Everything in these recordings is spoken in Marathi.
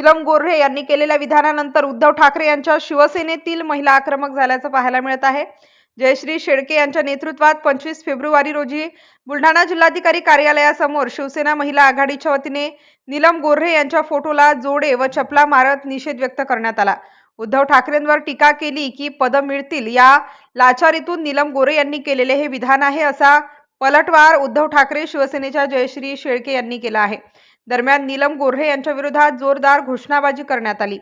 नीलम गोर्हे यांनी केलेल्या विधानानंतर उद्धव ठाकरे यांच्या शिवसेनेतील महिला आक्रमक झाल्याचं पाहायला मिळत आहे. जयश्री शेळके यांच्या नेतृत्वात पंचवीस फेब्रुवारी रोजी बुलढाणा जिल्हाधिकारी कार्यालयासमोर शिवसेना महिला आघाडीच्या वतीने नीलम गोर्हे यांच्या फोटोला जोडे व चपला मारत निषेध व्यक्त करण्यात आला. उद्धव ठाकरेंवर टीका केली की पदं मिळतील या लाचारीतून नीलम गोरे यांनी केलेले हे विधान आहे असा पलटवार उद्धव ठाकरे शिवसेनेच्या जयश्री शेळके यांनी केला आहे. दरम्यान नीलम गोऱ्हे यांच्या विरोधात जोरदार घोषणाबाजी करण्यात आली.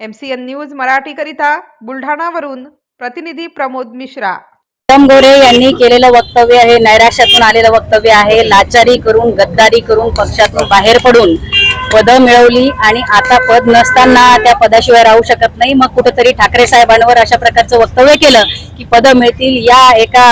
एमसीएन न्यूज मराठीकरिता बुलढाणावरून प्रतिनिधी प्रमोद मिश्रा. नीलम गोरे यांनी केलेलं वक्तव्य हे नैराश्यातून आलेलं वक्तव्य आहे. लाचारी करून गद्दारी करून पक्षातून बाहेर पडून पद मिळवली आणि आता पद नसताना त्या पदाशिवाय राहू शकत नाही. मग कुठेतरी ठाकरे साहेबांवर अशा प्रकारचं वक्तव्य केलं की पद मिळतील या एका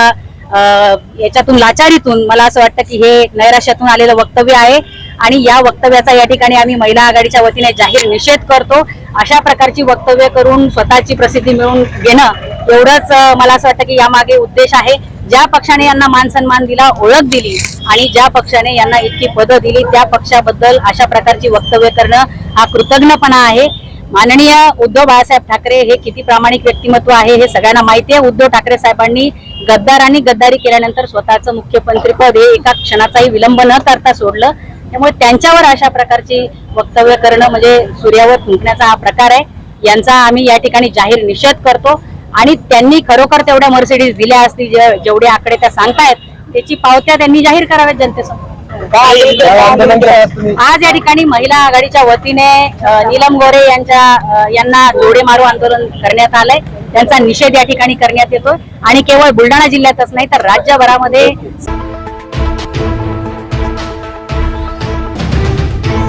अं, याच्यातून लाचारीतून. मला असं वाटतं की हे नैराश्यातून आलेलं वक्तव्य आहे. आणि या वक्तव्याचा या ठिकाणी आम्ही महिला आघाडीच्या वतीने जाहीर निषेध करतो. अशा प्रकारची वक्तव्य करून स्वतःची प्रसिद्धी मिळवून घेणं एवढंच मला असं वाटतं की यामागे उद्देश आहे. ज्या पक्षाने यांना मान सन्मान दिला ओळख दिली आणि ज्या पक्षाने यांना इतकी पदं दिली त्या पक्षाबद्दल अशा प्रकारची वक्तव्य करणं हा कृतज्ञपणा आहे. माननीय उद्धव बाळासाहेब ठाकरे हे किती प्रामाणिक व्यक्तिमत्व आहे हे सगळ्यांना माहिती आहे. उद्धव ठाकरे साहेबांनी गद्दारांनी गद्दारी केल्यानंतर स्वतःचं मुख्यमंत्रीपद हे एका क्षणाचाही विलंब न करता सोडलं. त्यामुळे त्यांच्यावर अशा प्रकारची वक्तव्य करणं म्हणजे सूर्यावर थुंकण्याचा हा प्रकार आहे. यांचा आम्ही या ठिकाणी जाहीर निषेध करतो. आणि त्यांनी खरोखर तेवढ्या मर्सिडीज दिल्या असतील जे- जेवढे आकडे त्या सांगतायत त्याची पावत्या त्यांनी जाहीर कराव्यात जनतेसमोर. आज या ठिकाणी महिला आघाडीच्या वतीने नीलम गोरे यांच्या यांना जोडे मारू आंदोलन करण्यात आलंय. त्यांचा निषेध या ठिकाणी करण्यात येतो आणि केवळ बुलढाणा जिल्ह्यातच नाही तर राज्यभरामध्ये